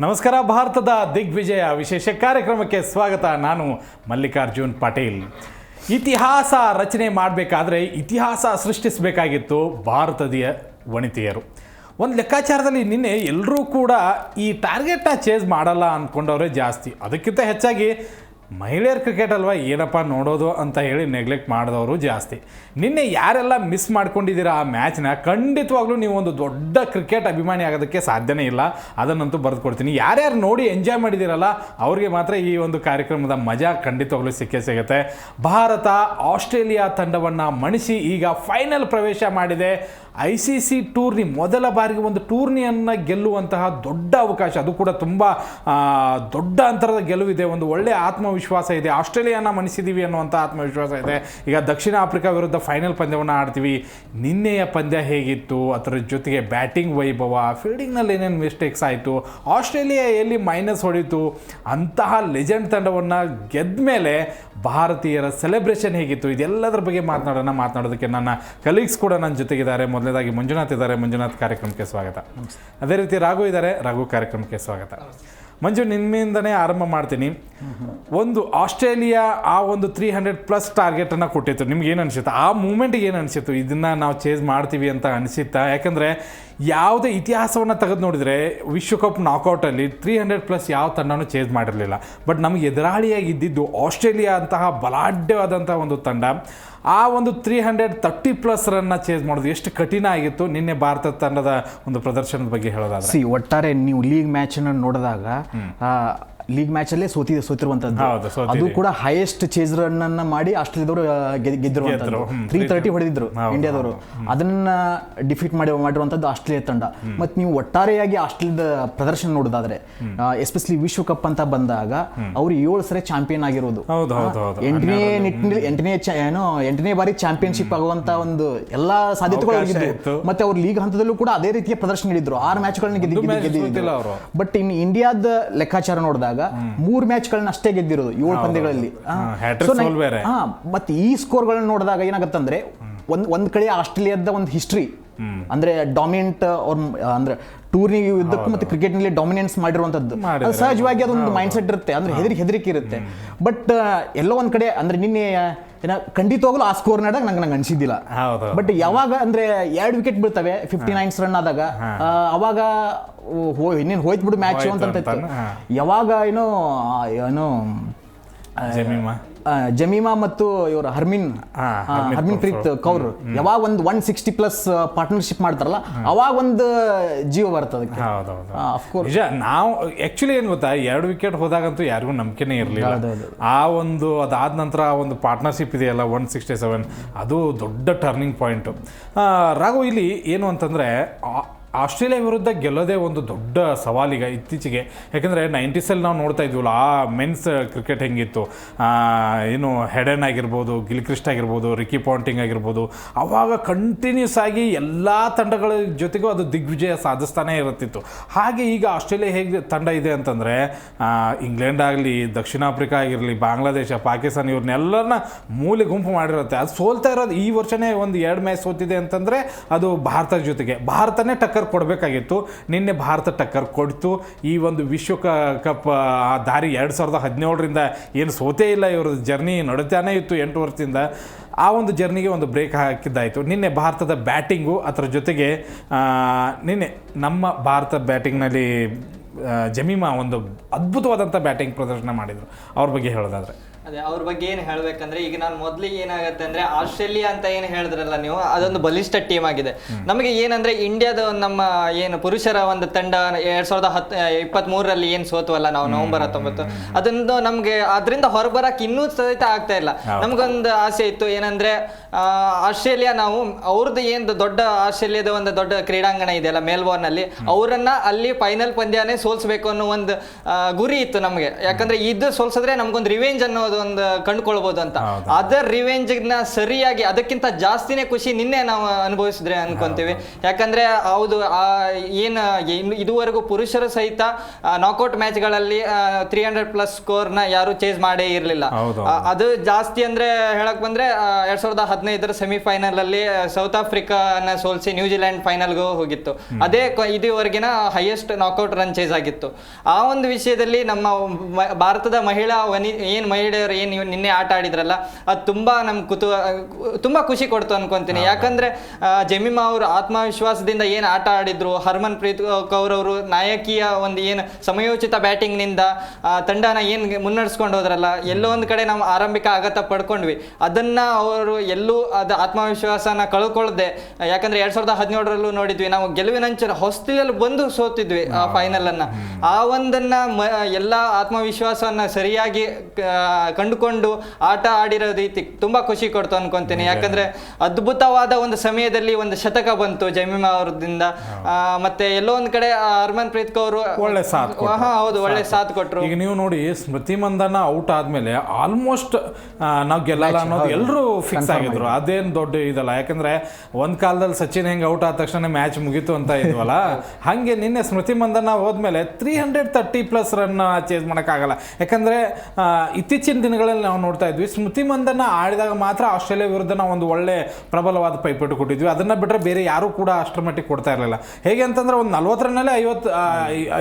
ನಮಸ್ಕಾರ, ಭಾರತದ ದಿಗ್ವಿಜಯ ವಿಶೇಷ ಕಾರ್ಯಕ್ರಮಕ್ಕೆ ಸ್ವಾಗತ. ನಾನು ಮಲ್ಲಿಕಾರ್ಜುನ್ ಪಾಟೀಲ್. ಇತಿಹಾಸ ರಚನೆ ಮಾಡಬೇಕಾದ್ರೆ ಇತಿಹಾಸ ಸೃಷ್ಟಿಸಬೇಕಾಗಿತ್ತು ಭಾರತದ ವನಿತೆಯರು. ಒಂದು ಲೆಕ್ಕಾಚಾರದಲ್ಲಿ ನಿನ್ನೆ ಎಲ್ಲರೂ ಕೂಡ ಈ ಟಾರ್ಗೆಟ್ನ ಚೇಸ್ ಮಾಡಲ್ಲ ಅಂದ್ಕೊಂಡವರೇ ಜಾಸ್ತಿ. ಅದಕ್ಕಿಂತ ಹೆಚ್ಚಾಗಿ ಮಹಿಳೆಯರ ಕ್ರಿಕೆಟ್ ಅಲ್ವಾ? ಏನಪ್ಪ ನೋಡೋದು ಅಂತ ಹೇಳಿ ನೆಗ್ಲೆಕ್ಟ್ ಮಾಡಿದವರು ಜಾಸ್ತಿ. ನಿನ್ನೆ ಯಾರೆಲ್ಲ ಮಿಸ್ ಮಾಡ್ಕೊಂಡಿದ್ದೀರಾ ಆ ಮ್ಯಾಚ್ನ ಖಂಡಿತವಾಗ್ಲೂ ನೀವು ಒಂದು ದೊಡ್ಡ ಕ್ರಿಕೆಟ್ ಅಭಿಮಾನಿ ಆಗೋದಕ್ಕೆ ಸಾಧ್ಯನೇ ಇಲ್ಲ. ಅದನ್ನಂತೂ ಬರೆದು ಕೊಡ್ತೀನಿ. ಯಾರ್ಯಾರು ನೋಡಿ ಎಂಜಾಯ್ ಮಾಡಿದ್ದೀರಲ್ಲ, ಅವ್ರಿಗೆ ಮಾತ್ರ ಈ ಒಂದು ಕಾರ್ಯಕ್ರಮದ ಮಜಾ ಖಂಡಿತವಾಗ್ಲೂ ಸಿಕ್ಕೇ ಸಿಗುತ್ತೆ. ಭಾರತ, ಆಸ್ಟ್ರೇಲಿಯಾ ತಂಡವನ್ನು ಮಣಿಸಿ ಈಗ ಫೈನಲ್ ಪ್ರವೇಶ ಮಾಡಿದೆ. ಐ ಸಿ ಸಿ ಟೂರ್ನಿ, ಮೊದಲ ಬಾರಿಗೆ ಒಂದು ಟೂರ್ನಿಯನ್ನು ಗೆಲ್ಲುವಂತಹ ದೊಡ್ಡ ಅವಕಾಶ. ಅದು ಕೂಡ ತುಂಬ ದೊಡ್ಡ ಅಂತರದ ಗೆಲುವಿದೆ. ಒಂದು ಒಳ್ಳೆಯ ಆತ್ಮವಿಶ್ವಾಸ ಇದೆ. ಆಸ್ಟ್ರೇಲಿಯಾನ ಮಣಿಸಿದ್ದೀವಿ ಅನ್ನುವಂಥ ಆತ್ಮವಿಶ್ವಾಸ ಇದೆ. ಈಗ ದಕ್ಷಿಣ ಆಫ್ರಿಕಾ ವಿರುದ್ಧ ಫೈನಲ್ ಪಂದ್ಯವನ್ನು ಆಡ್ತೀವಿ. ನಿನ್ನೆಯ ಪಂದ್ಯ ಹೇಗಿತ್ತು? ಅದರ ಜೊತೆಗೆ ಬ್ಯಾಟಿಂಗ್ ವೈಭವ, ಫೀಲ್ಡಿಂಗ್ನಲ್ಲಿ ಏನೇನು ಮಿಸ್ಟೇಕ್ಸ್ ಆಯಿತು? ಆಸ್ಟ್ರೇಲಿಯಾ ಎಲ್ಲಿ ಮೈನಸ್ ಹೊಡಿತು? ಅಂತಹ ಲೆಜೆಂಡ್ ತಂಡವನ್ನು ಗೆದ್ದ ಮೇಲೆ ಭಾರತೀಯರ ಸೆಲೆಬ್ರೇಷನ್ ಹೇಗಿತ್ತು? ಇದೆಲ್ಲದರ ಬಗ್ಗೆ ಮಾತನಾಡೋಣ. ಮಾತನಾಡೋದಕ್ಕೆ ನನ್ನ ಕಲೀಗ್ಸ್ ಕೂಡ ನನ್ನ ಜೊತೆಗಿದ್ದಾರೆ. ಮೊದಲನೇದಾಗಿ ಮಂಜುನಾಥ್ ಇದ್ದಾರೆ. ಮಂಜುನಾಥ್ ಕಾರ್ಯಕ್ರಮಕ್ಕೆ ಸ್ವಾಗತ. ಅದೇ ರೀತಿ ರಾಘು ಇದ್ದಾರೆ. ರಾಘು ಕಾರ್ಯಕ್ರಮಕ್ಕೆ ಸ್ವಾಗತ. ಮಂಜು ನಿಮ್ಮಿಂದನೇ ಆರಂಭ ಮಾಡ್ತೀನಿ. ಒಂದು ಆಸ್ಟ್ರೇಲಿಯಾ ಆ ಒಂದು ತ್ರೀ ಹಂಡ್ರೆಡ್ ಪ್ಲಸ್ ಟಾರ್ಗೆಟನ್ನು ಕೊಟ್ಟಿತ್ತು. ನಿಮ್ಗೆ ಏನು ಅನಿಸುತ್ತೆ? ಆ ಮೂಮೆಂಟಿಗೆ ಏನು ಅನಿಸಿತ್ತು? ಇದನ್ನು ನಾವು ಚೇಸ್ ಮಾಡ್ತೀವಿ ಅಂತ ಅನಿಸುತ್ತಾ? ಯಾಕಂದರೆ ಯಾವುದೇ ಇತಿಹಾಸವನ್ನು ತೆಗೆದು ನೋಡಿದರೆ ವಿಶ್ವಕಪ್ ನಾಕೌಟಲ್ಲಿ ತ್ರೀ ಹಂಡ್ರೆಡ್ ಪ್ಲಸ್ ಯಾವ ತಂಡನೂ ಚೇಂಜ್ ಮಾಡಿರಲಿಲ್ಲ. ಬಟ್ ನಮಗೆ ಎದುರಾಳಿಯಾಗಿ ಇದ್ದಿದ್ದು ಆಸ್ಟ್ರೇಲಿಯಾ ಅಂತಹ ಬಲಾಢ್ಯವಾದಂಥ ಒಂದು ತಂಡ. ಆ ಒಂದು ತ್ರೀ ಹಂಡ್ರೆಡ್ ತರ್ಟಿ ಪ್ಲಸ್ ರನ್ನ ಚೇಸ್ ಮಾಡೋದು ಎಷ್ಟು ಕಠಿಣ ಆಗಿತ್ತು? ನಿನ್ನೆ ಭಾರತ ತಂಡದ ಒಂದು ಪ್ರದರ್ಶನದ ಬಗ್ಗೆ ಹೇಳೋದಾದ್ರೆ. ಸಿ ಒಟ್ಟಾರೆ ನೀವು ಲೀಗ್ ಮ್ಯಾಚ್ ನೋಡಿದಾಗ ಲೀಗ್ ಮ್ಯಾಚ್ ಅಲ್ಲೇ ಸೋತಿ ಸೋತಿರುವಂತದ್ದು ಅದು ಕೂಡ ಹೈಯೆಸ್ಟ್ ಚೇಸ್ ರನ್ ಅನ್ನ ಮಾಡಿ ಆಸ್ಟ್ರೇಲಿಯಾದವರು ಗೆದ್ದಿರುವಂತದ್ದು ತ್ರೀ ತರ್ಟಿ ಹೊಡೆದಿದ್ರು ಇಂಡಿಯಾದವರು. ಅದನ್ನ ಡಿಫೀಟ್ ಮಾಡಿ ಮಾಡಿರುವಂತದ್ದು ಆಸ್ಟ್ರೇಲಿಯಾ ತಂಡ. ಮತ್ತೆ ನೀವು ಒಟ್ಟಾರೆಯಾಗಿ ಆಸ್ಟ್ರೇಲಿಯಾದ ಪ್ರದರ್ಶನ ನೋಡೋದಾದ್ರೆ ಎಸ್ಪೆಷಲಿ ವಿಶ್ವಕಪ್ ಅಂತ ಬಂದಾಗ ಅವರು ಏಳು ಸರಿ ಚಾಂಪಿಯನ್ ಆಗಿರೋದು. ಎಂಟನೇ ನಿಟ್ಟಿನಲ್ಲಿ ಎಂಟನೇ ಏನೋ ಎಂಟನೇ ಬಾರಿ ಚಾಂಪಿಯನ್ಶಿಪ್ ಆಗುವಂತ ಒಂದು ಎಲ್ಲಾ ಸಾಧ್ಯತೆಗಳು. ಮತ್ತೆ ಅವ್ರು ಲೀಗ್ ಹಂತದಲ್ಲೂ ಕೂಡ ಅದೇ ರೀತಿಯ ಪ್ರದರ್ಶನ ನೀಡಿದ್ರು. ಆರು ಮ್ಯಾಚ್ಗಳನ್ನ ಸೋತಿಲ್ಲ ಬಟ್ ಇನ್ ಇಂಡಿಯಾದ ಲೆಕ್ಕಾಚಾರ ನೋಡಿದಾಗ ಮೂರ್ ಮ್ಯಾಚ್ಗಳನ್ನ ಅಷ್ಟೇ ಗೆದ್ದಿರೋದು ಏಳು ಪಂದ್ಯಗಳಲ್ಲಿ. ಮತ್ತೆ ಈ ಸ್ಕೋರ್ಗಳನ್ನ ನೋಡಿದಾಗ ಏನಾಗತ್ತಂದ್ರೆ ಒಂದ್ ಒಂದ್ ಕಡೆ ಆಸ್ಟ್ರೇಲಿಯಾದ ಒಂದು ಹಿಸ್ಟ್ರಿ ಅಂದ್ರೆ ಡಾಮಿನೆಂಟ್ ಅವ್ರ ಅಂದ್ರೆ ಟೂರ್ನಿ ಯುದ್ಧಕ್ಕೂ ಮತ್ತೆ ಕ್ರಿಕೆಟ್ನಲ್ಲಿ ಡಾಮಿನೆನ್ಸ್ ಮಾಡಿರುವಂತದ್ದು. ಸಹಜವಾಗಿ ಅದೊಂದು ಮೈಂಡ್ ಸೆಟ್ ಇರುತ್ತೆ ಅಂದ್ರೆ ಹೆದರಿಕೆ ಹೆದರಿಕೆ ಇರುತ್ತೆ. ಬಟ್ ಎಲ್ಲೋ ಒಂದ್ ಕಡೆ ಅಂದ್ರೆ ನಿನ್ನೆ ಖಂಡಿತವಾಗ್ಲೂ ಆ ಸ್ಕೋರ್ ನಾಡಾಗ ನಂಗೆ ನಂಗೆ ಅನ್ಸಿದ್ದಿಲ್ಲ. ಬಟ್ ಯಾವಾಗ ಅಂದ್ರೆ ಎರಡು ವಿಕೆಟ್ ಬೀಳ್ತವೆ ಫಿಫ್ಟಿ ನೈನ್ಸ್ ರನ್ ಆದಾಗ ಅವಾಗ ಇನ್ನೇನು ಹೋಯ್ತು ಬಿಡು ಮ್ಯಾಚ್ ಅಂತ. ಯಾವಾಗ ಏನೋ ಏನು ಜಮೀಮಾ. ಮತ್ತು ಇವರು ಹರ್ಮಿನ್ ಹರ್ಮಿನ್ ಪ್ರೀತ್ ಕೌರ್. ಯಾವಾಗ ಒಂದು ಒನ್ ಸಿಕ್ಸ್ಟಿ ಪ್ಲಸ್ ಪಾರ್ಟ್ನರ್ಶಿಪ್ ಮಾಡ್ತಾರಲ್ಲ ಅವಾಗ ಒಂದು ಜೀವ ಬರ್ತದೆ ನಿಜ ನಾವು ಆಕ್ಚುಲಿ ಏನು ಗೊತ್ತಾ ಎರಡು ವಿಕೆಟ್ ಹೋದಾಗಂತೂ ಯಾರಿಗೂ ನಂಬಿಕೆನೇ ಇರಲಿಲ್ಲ. ಆ ಒಂದು ಅದಾದ ನಂತರ ಆ ಒಂದು ಪಾರ್ಟ್ನರ್ಶಿಪ್ ಇದೆಯಲ್ಲ ಒನ್ ಸಿಕ್ಸ್ಟಿ ಸೆವೆನ್ ಅದು ದೊಡ್ಡ ಟರ್ನಿಂಗ್ ಪಾಯಿಂಟು ರಾಘು ಇಲ್ಲಿ ಏನು ಅಂತಂದರೆ ಆಸ್ಟ್ರೇಲಿಯಾ ವಿರುದ್ಧ ಗೆಲ್ಲೋದೇ ಒಂದು ದೊಡ್ಡ ಸವಾಲೀಗ ಇತ್ತೀಚೆಗೆ. ಯಾಕಂದರೆ ನೈಂಟೀಸಲ್ಲಿ ನಾವು ನೋಡ್ತಾ ಇದ್ವಲ್ಲ, ಆ ಮೆನ್ಸ್ ಕ್ರಿಕೆಟ್ ಹೆಂಗಿತ್ತು? ಏನು ಹೆಡನ್ ಆಗಿರ್ಬೋದು ಗಿಲ್ಕ್ರಿಸ್ಟ್ ಆಗಿರ್ಬೋದು ರಿಕಿ ಪಾಂಟಿಂಗ್ ಆಗಿರ್ಬೋದು ಆವಾಗ ಕಂಟಿನ್ಯೂಸ್ ಆಗಿ ಎಲ್ಲ ತಂಡಗಳ ಜೊತೆಗೂ ಅದು ದಿಗ್ವಿಜಯ ಸಾಧಿಸ್ತಾನೆ ಇರುತ್ತಿತ್ತು. ಹಾಗೆ ಈಗ ಆಸ್ಟ್ರೇಲಿಯಾ ಹೇಗೆ ತಂಡ ಇದೆ ಅಂತಂದರೆ ಇಂಗ್ಲೆಂಡ್ ಆಗಲಿ, ದಕ್ಷಿಣ ಆಫ್ರಿಕಾ ಆಗಿರಲಿ, ಬಾಂಗ್ಲಾದೇಶ, ಪಾಕಿಸ್ತಾನ ಇವ್ರನ್ನೆಲ್ಲರನ್ನ ಮೂಲೆ ಗುಂಪು ಮಾಡಿರುತ್ತೆ. ಅದು ಸೋಲ್ತಾ ಇರೋದು ಈ ವರ್ಷನೇ ಒಂದು ಎರಡು ಮ್ಯಾಚ್ ಸೋತಿದೆ ಅಂತಂದರೆ ಅದು ಭಾರತದ ಜೊತೆಗೆ. ಭಾರತನೇ ಟಕ್ಕರ್ ಕೊಡಬೇಕಾಗಿತ್ತು. ನಿನ್ನೆ ಭಾರತ ಟಕ್ಕರ್ ಕೊಡ್ತು. ಈ ಒಂದು ವಿಶ್ವ ಕಪ್ ದಾರಿ ಎರಡು ಸಾವಿರದ ಹದಿನೇಳರಿಂದ ಏನು ಸೋತೇ ಇಲ್ಲ. ಇವ್ರ ಜರ್ನಿ ನಡೀತಾನೆ ಇತ್ತು ಎಂಟು ವರ್ಷದಿಂದ. ಆ ಒಂದು ಜರ್ನಿಗೆ ಒಂದು ಬ್ರೇಕ್ ಹಾಕಿದ್ದಾಯಿತು. ನಿನ್ನೆ ಭಾರತದ ಬ್ಯಾಟಿಂಗು ಅದರ ಜೊತೆಗೆ ನಿನ್ನೆ ನಮ್ಮ ಭಾರತ ಬ್ಯಾಟಿಂಗ್ನಲ್ಲಿ ಜಮೀಮಾ ಒಂದು ಅದ್ಭುತವಾದಂಥ ಬ್ಯಾಟಿಂಗ್ ಪ್ರದರ್ಶನ ಮಾಡಿದರು. ಅವ್ರ ಬಗ್ಗೆ ಹೇಳೋದಾದ್ರೆ. ಅದೇ ಅವ್ರ ಬಗ್ಗೆ ಏನು ಹೇಳ್ಬೇಕಂದ್ರೆ ಈಗ ನಾನು ಮೊದಲಿಗೆ ಏನಾಗುತ್ತೆ ಅಂದ್ರೆ ಆಸ್ಟ್ರೇಲಿಯಾ ಅಂತ ಏನು ಹೇಳಿದ್ರಲ್ಲ ನೀವು ಅದೊಂದು ಬಲಿಷ್ಠ ಟೀಮ್ ಆಗಿದೆ. ನಮಗೆ ಏನಂದ್ರೆ ಇಂಡಿಯಾದ ನಮ್ಮ ಏನು ಪುರುಷರ ಒಂದು ತಂಡ ಎರಡ್ ಸಾವಿರದ ಹತ್ತು ಇಪ್ಪತ್ತ್ ಮೂರರಲ್ಲಿ ಏನು ಸೋತವಲ್ಲ ನಾವು ನವೆಂಬರ್ ಹತ್ತೊಂಬತ್ತು. ಅದೊಂದು ನಮ್ಗೆ ಅದರಿಂದ ಹೊರಬರಕ್ಕೆ ಇನ್ನೂ ಸಹಿತ ಆಗ್ತಾ ಇಲ್ಲ. ನಮ್ಗೊಂದು ಆಸೆ ಇತ್ತು ಏನಂದ್ರೆ ಆ, ಆಸ್ಟ್ರೇಲಿಯಾ ನಾವು ಅವ್ರದ್ದು ಏನು ದೊಡ್ಡ ಆಸ್ಟ್ರೇಲಿಯಾದ ಒಂದು ದೊಡ್ಡ ಕ್ರೀಡಾಂಗಣ ಇದೆಯಲ್ಲ ಮೇಲ್ಬೋರ್ನಲ್ಲಿ ಅಲ್ಲಿ ಅವರನ್ನ ಅಲ್ಲಿ ಫೈನಲ್ ಪಂದ್ಯನೇ ಸೋಲ್ಸ್ಬೇಕು ಅನ್ನೋ ಒಂದು ಗುರಿ ಇತ್ತು ನಮಗೆ. ಯಾಕಂದ್ರೆ ಇದು ಸೋಲ್ಸಿದ್ರೆ ನಮ್ಗೊಂದು ರಿವೆಂಜ್ ಅನ್ನೋದು ಅನ್ನೋದು ಒಂದು ಕಂಡುಕೊಳ್ಬಹುದು ಅಂತ. ಅದರ್ ರಿವೆಂಜ್ನ ಸರಿಯಾಗಿ ಅದಕ್ಕಿಂತ ಜಾಸ್ತಿನೇ ಖುಷಿ ನಿನ್ನೆ ನಾವು ಅನುಭವಿಸಿದ್ರೆ ಅನ್ಕೊಂತೀವಿ. ಯಾಕಂದ್ರೆ ಹೌದು ಆ ಏನ್ ಇದುವರೆಗೂ ಪುರುಷರು ಸಹಿತ ನಾಕೌಟ್ ಮ್ಯಾಚ್ಗಳಲ್ಲಿ ತ್ರೀ ಹಂಡ್ರೆಡ್ ಪ್ಲಸ್ ಸ್ಕೋರ್ನ ಯಾರು ಚೇಸ್ ಮಾಡೇ ಇರಲಿಲ್ಲ. ಅದು ಜಾಸ್ತಿ ಅಂದ್ರೆ ಹೇಳಕ್ ಬಂದ್ರೆ ಎರಡ್ ಸಾವಿರದ ಹದಿನೈದರ ಸೆಮಿಫೈನಲ್ ಅಲ್ಲಿ ಸೌತ್ ಆಫ್ರಿಕಾನ ಸೋಲಿಸಿ ನ್ಯೂಜಿಲೆಂಡ್ ಫೈನಲ್ ಗೂ ಹೋಗಿತ್ತು. ಅದೇ ಇದುವರೆಗಿನ ಹೈಯೆಸ್ಟ್ ನಾಕೌಟ್ ರನ್ ಚೇಸ್ ಆಗಿತ್ತು. ಆ ಒಂದು ವಿಷಯದಲ್ಲಿ ನಮ್ಮ ಭಾರತದ ಮಹಿಳಾ ವನಿ ಏನ್ ಮಹಿಳೆಯರು ಏನು ನೀವು ನಿನ್ನೆ ಆಟ ಆಡಿದ್ರಲ್ಲ ಅದು ತುಂಬಾ ನಮ್ ಕುತು ತುಂಬಾ ಖುಷಿ ಕೊಡ್ತು ಅನ್ಕೊಂತೀನಿ. ಯಾಕಂದ್ರೆ ಜಮೀಮಾ ಅವರು ಆತ್ಮವಿಶ್ವಾಸದಿಂದ ಏನು ಆಟ ಆಡಿದ್ರು ಹರ್ಮನ್ ಪ್ರೀತ್ ಕೌರ್ ಅವರು ನಾಯಕಿಯ ಒಂದು ಏನು ಸಮಯೋಚಿತ ಬ್ಯಾಟಿಂಗ್ನಿಂದ ತಂಡನ ಏನ್ ಮುನ್ನಡೆಸ್ಕೊಂಡು ಹೋದ್ರಲ್ಲ ಎಲ್ಲೋ ಒಂದ್ ಕಡೆ ನಾವು ಆರಂಭಿಕ ಆಘಾತ ಪಡ್ಕೊಂಡ್ವಿ. ಅದನ್ನ ಅವರು ಎಲ್ಲೂ ಅದ ಆತ್ಮವಿಶ್ವಾಸನ ಕಳ್ಕೊಳ್ಳದೆ ಯಾಕಂದ್ರೆ ಎರಡ್ ಸಾವಿರದ ಹದಿನೇಳರಲ್ಲೂ ನೋಡಿದ್ವಿ ನಾವು ಗೆಲುವಿನಂಚಿನ ಹೊಸ್ತಿಲಲ್ಲಿ ಬಂದು ಸೋತಿದ್ವಿ ಆ ಫೈನಲ್ ಅನ್ನ ಆ ಒಂದನ್ನ ಮ- ಎಲ್ಲಾ ಆತ್ಮವಿಶ್ವಾಸವನ್ನ ಸರಿಯಾಗಿ ಕಂಡುಕೊಂಡು ಆಟ ಆಡಿರೋ ರೀತಿ ತುಂಬಾ ಖುಷಿ ಕೊಡ್ತು ಅನ್ಕೊಂತೀನಿ. ಯಾಕಂದ್ರೆ ಅದ್ಭುತವಾದ ಒಂದು ಸಮಯದಲ್ಲಿ ಒಂದು ಶತಕ ಬಂತು ಜಮೀಮಾ ಅವ್ರದಿಂದ ಮತ್ತೆ ಎಲ್ಲೋ ಒಂದ್ ಕಡೆ ಹರ್ಮನ್ ಪ್ರೀತ್ ಕೌರ್ ಒಳ್ಳೆ ಸಾಥ್. ಹೌದು ಒಳ್ಳೆ ಸಾಥ್ ಕೊಟ್ರು. ಈಗ ನೀವು ನೋಡಿ ಸ್ಮೃತಿ ಮಂದನ ಔಟ್ ಆದ್ಮೇಲೆ ಆಲ್ಮೋಸ್ಟ್ ನಾವು ಗೆಲ್ಲಲ್ಲ ಅನ್ನೋದು ಎಲ್ಲರೂ ಫಿಕ್ಸ್ ಆಗಿದ್ರು. ಅದೇನು ದೊಡ್ಡ ಇದಲ್ಲ. ಯಾಕಂದ್ರೆ ಒಂದ್ ಕಾಲದಲ್ಲಿ ಸಚಿನ್ ಹೆಂಗ್ ಔಟ್ ಆದ ತಕ್ಷಣ ಮ್ಯಾಚ್ ಮುಗೀತು ಅಂತ ಇದ್ವಲ್ಲ ಹಂಗೆ ನಿನ್ನೆ ಸ್ಮೃತಿ ಮಂದನ ಹೋದ್ಮೇಲೆ three hundred thirty plus run chase ಮಾಡೋಕ್ಕಾಗಲ್ಲ. ಯಾಕಂದ್ರೆ ಇತ್ತೀಚಿನ ದಿನಗಳಲ್ಲಿ ನಾವು ನೋಡ್ತಾ ಇದ್ವಿ. ಸ್ಮೃತಿ ಮಂದನ್ನ ಆಡಿದಾಗ ಮಾತ್ರ ಆಸ್ಟ್ರೇಲಿಯಾ ವಿರುದ್ಧ ನಾವು ಒಂದು ಒಳ್ಳೆ ಪ್ರಬಲವಾದ ಪೈಪೋಟಿ ಕೊಟ್ಟಿದ್ವಿ. ಅದನ್ನ ಬಿಟ್ಟರೆ ಬೇರೆ ಯಾರು ಕೂಡ ಅಷ್ಟರ ಮಟ್ಟಿಗೆ ಕೊಡ್ತಾ ಇರಲಿಲ್ಲ. ಹೇಗೆ ಅಂತಂದ್ರೆ ಒಂದು ನಲ್ವತ್ತು ರನ್ನಲ್ಲೇ ಐವತ್ತು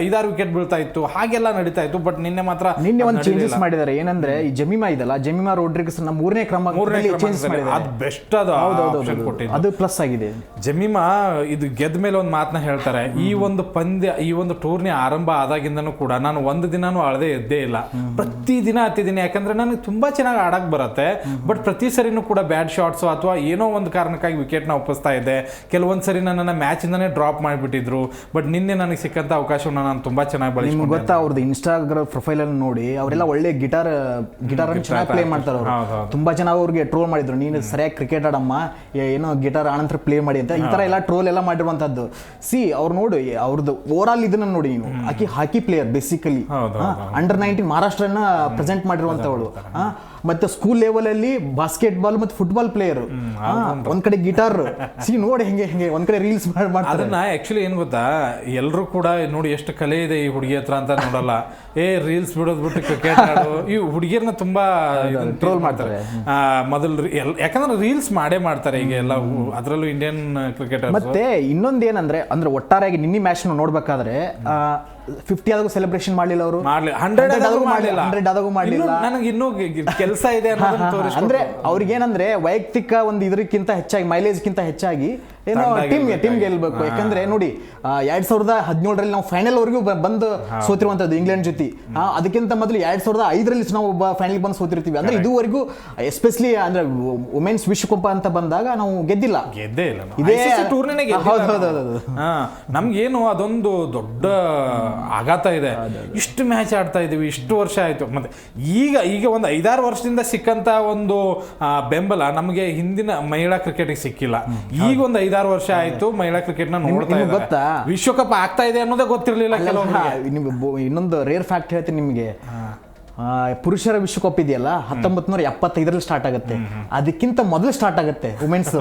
ಐದಾರು ವಿಕೆಟ್ ಬೀಳ್ತಾ ಇತ್ತು. ಹಾಗೆಲ್ಲ ನಡೀತಾ ಇತ್ತು ಬಟ್ ನಿನ್ನೆ ಮಾತ್ರ ನಿನ್ನೆ ಒಂದು ಚೇಂಜಸ್. ಮಾಡಿದ್ದಾರೆ ಏನಂದ್ರೆ ಈ ಜಮೀಮಾ ಇದಲ್ಲ ಜಮೀಮಾ ರೋಡ್ರಿಗಸ್ ಮೂರನೇ ಕ್ರಮ ಮೂರನೇ ಚೇಂಜ್ ಮಾಡಿದ್ದಾರೆ ಅದು ಬೆಸ್ಟ್ ಅದು ಅದು ಪ್ಲಸ್ ಆಗಿದೆ. ಜಮೀಮಾ ಇದು ಗೆದ್ದ ಮೇಲೆ ಒಂದು ಮಾತನ್ನ ಹೇಳ್ತಾರೆ. ಈ ಒಂದು ಪಂದ್ಯ ಈ ಒಂದು ಟೂರ್ನಿ ಆರಂಭ ಆದಾಗಿಂದನೂ ಕೂಡ ನಾನು ಒಂದು ದಿನಾನು ಅಳದೆ ಇದ್ದೇ ಇಲ್ಲ. ಪ್ರತಿ ದಿನ ಹತ್ತಿದ್ದೀನಿ ಯಾಕಂದ್ರೆ ನನಗೆ ತುಂಬಾ ಚೆನ್ನಾಗಿ ಆಡಕ್ ಬರುತ್ತೆ. ಬಟ್ ಪ್ರತಿ ಸರಿನೂ ಕೂಡ ಬ್ಯಾಡ್ ಶಾಟ್ಸ್ ಅಥವಾ ಏನೋ ಒಂದು ಕಾರಣಕ್ಕಾಗಿ ವಿಕೆಟ್ನ ಒಪ್ಪಿಸ್ತಾ ಇದೆ ಕೆಲವೊಂದು ಸರಿ ನನ್ನನ್ನು ಮ್ಯಾಚಿಂದನೇ ಡ್ರಾಪ್ ಮಾಡಿಬಿಟ್ಟಿದ್ರು. ಬಟ್ ನಿನ್ನೆ ನನಗೆ ಸಿಕ್ಕಂತ ಅವಕಾಶವನ್ನು ನಾನು ತುಂಬಾ ಚೆನ್ನಾಗಿ ನಿಮ್ಗೆ ಬಳಸ್ಕೊಂಡೆ ಗೊತ್ತಾ ಅವ್ರದ್ದು ಇನ್ಸ್ಟಾಗ್ರಾಮ್ ಪ್ರೊಫೈಲ್ ಅಲ್ಲಿ ನೋಡಿ ಅವರೆಲ್ಲ ಒಳ್ಳೆ ಗಿಟಾರ್ ಗಿಟಾರ್ ಅನ್ನು ಚೆನ್ನಾಗಿ ಪ್ಲೇ ಮಾಡ್ತಾರೆ ಅವರು. ತುಂಬಾ ಚೆನ್ನಾಗಿ ಅವ್ರಿಗೆ ಟ್ರೋಲ್ ಮಾಡಿದ್ರು. ನೀನು ಸರಿಯಾಗಿ ಕ್ರಿಕೆಟ್ ಆಡಮ್ಮ ಏನೋ ಗಿಟಾರ್ ಆನಂತರ ಪ್ಲೇ ಮಾಡಿ ಅಂತ. ಈ ತರ ಎಲ್ಲ ಟ್ರೋಲ್ ಎಲ್ಲ ಮಾಡಿರುವಂತದ್ದು. ಸಿ ಅವ್ರು ನೋಡಿ ಅವ್ರದ್ದು ಓವರ್ ಆಲ್ ಇದನ್ನ ನೋಡಿ ನೀವು. ಆಕಿ hockey player basically under nineteen ಮಹಾರಾಷ್ಟ್ರನ present ಮಾಡಿರುವಂತವಳು ಆ, ಮತ್ತೆ ಸ್ಕೂಲ್ ಲೆವೆಲಲ್ಲಿ ಬಾಸ್ಕೆಟ್ ಬಾಲ್ ಮತ್ತೆ ಫುಟ್ಬಾಲ್ ಪ್ಲೇಯರ್ ಒಂದ್ ಕಡೆ ಗಿಟಾರ್ ಸಿ ನೋಡಿ ಹೆಂಗೆ ಹೆಂಗೆ ಒಂದ್ ಕಡೆ ರೀಲ್ಸ್ ಮಾಡ್ತಾರೆ. ಅದನ್ನ ಆಕ್ಚುಲಿ ಏನ್ ಗೊತ್ತಾ? ಎಲ್ಲರೂ ಕೂಡ ನೋಡಿ ಎಷ್ಟು ಕಲೆ ಇದೆ ಈ ಹುಡುಗಿ ಹತ್ರ ಅಂತ ನೋಡಲ್ಲ. ಏ ರೀಲ್ಸ್ ಬಿಡೋದ್ ಬಿಟ್ಟು ಕ್ರಿಕೆಟ್ ಆಡು. ಈ ಹುಡುಗಿಯರ್ನ ತುಂಬಾ ಟ್ರೋಲ್ ಮಾಡ್ತಾರೆ. ಮೊದಲು ಯಾಕಂದ್ರೆ ರೀಲ್ಸ್ ಮಾಡೇ ಮಾಡ್ತಾರೆ ಈಗ ಎಲ್ಲ ಅದರಲ್ಲೂ ಇಂಡಿಯನ್ ಕ್ರಿಕೆಟರ್ ಮತ್ತೆ ಇನ್ನೊಂದು ಏನಂದ್ರೆ ಅಂದ್ರೆ ಒಟ್ಟಾರೆಯಾಗಿ ನಿನ್ನೆ ಮ್ಯಾಚ್ ನೋಡ್ಬೇಕಾದ್ರೆ ಫಿಫ್ಟಿ ಆದಾಗೂ ಸೆಲೆಬ್ರೇಷನ್ ಮಾಡ್ಲಿಲ್ಲ ಅವರು. ಹಂಡ್ರೆಡ್ ಆದಾಗೂ ಮಾಡ್ಲಿಲ್ಲ. ಹಂಡ್ರೆಡ್ ಆದಾಗೂ ಮಾಡ್ಲಿಲ್ಲ. ನನಗೆ ಇನ್ನೂ ಕೆಲಸ ಇದೆ ಅಂದ್ರೆ ಅವ್ರಿಗೇನಂದ್ರೆ ವೈಯಕ್ತಿಕ ಒಂದು ಇದಕ್ಕಿಂತ ಹೆಚ್ಚಾಗಿ ಮೈಲೇಜ್ಗಿಂತ ಹೆಚ್ಚಾಗಿ ಏನೋ ಟೀಮ್ ಟೀಮ್ ಗೆಲ್ಬೇಕು. ಯಾಕಂದ್ರೆ ನೋಡಿ ಎರಡ್ ಸಾವಿರದ ಹದಿನೇಳರಲ್ಲಿ ನಾವು ಫೈನಲ್ ವರೆಗೂ ಬಂದು ಸೋತಿರುವಂತದ್ದು ಇಂಗ್ಲೆಂಡ್ ಜೊತೆ. ಅದಕ್ಕಿಂತ ಮೊದಲು ಎರಡ್ ಸಾವಿರದ ಐದರಲ್ಲಿ ನಾವು ಒಬ್ಬ ಫೈನಲ್ ಬಂದು ಸೋತಿರ್ತೀವಿ. ಅಂದ್ರೆ ಇದುವರೆಗೂ ಎಸ್ಪೆಷಲಿ ಅಂದ್ರೆ ವುಮೆನ್ಸ್ ವಿಶ್ವಕಪ್ ಅಂತ ಬಂದಾಗ ನಾವು ಗೆದ್ದಿಲ್ಲ. ಗೆದ್ದೇ ಇಲ್ಲ. ಇದೇ- ಟೂರ್ನಿನೇ ನಮ್ಗೇನು ಅದೊಂದು ದೊಡ್ಡ ಆಘಾತ ಇದೆ. ಇಷ್ಟು ಮ್ಯಾಚ್ ಆಡ್ತಾ ಇದೀವಿ ಇಷ್ಟು ವರ್ಷ ಆಯ್ತು. ಮತ್ತೆ ಈಗ ಈಗ ಒಂದು ಐದಾರು ವರ್ಷದಿಂದ ಸಿಕ್ಕಂತ ಒಂದು ಬೆಂಬಲ ನಮಗೆ ಹಿಂದಿನ ಮಹಿಳಾ ಕ್ರಿಕೆಟ್ ಸಿಕ್ಕಿಲ್ಲ. ಈಗ ಒಂದು ಐದಾರು ವರ್ಷ ಆಯ್ತು ಮಹಿಳಾ ಕ್ರಿಕೆಟ್ನ ನೋಡ್ತಾ ಇದ್ದಾರೆ. ಗೊತ್ತಾ? ವಿಶ್ವಕಪ್ ಆಗ್ತಾ ಇದೆ ಅನ್ನೋದೇ ಗೊತ್ತಿರ್ಲಿಲ್ಲ ನಿಮ್ಗೆ ಇನ್ನೊಂದು ರೇರ್ ಫ್ಯಾಕ್ಟ್ ಹೇಳ್ತೀನಿ ನಿಮಗೆ. ಪುರುಷರ ವಿಶ್ವಕಪ್ ಇದೆಯಲ್ಲ ಹತ್ತೊಂಬತ್ ನೂರ ಎಪ್ಪತ್ತೈದರಲ್ಲಿ ಸ್ಟಾರ್ಟ್ ಆಗುತ್ತೆ. ಅದಕ್ಕಿಂತ ಮೊದಲು ಸ್ಟಾರ್ಟ್ ಆಗುತ್ತೆ women's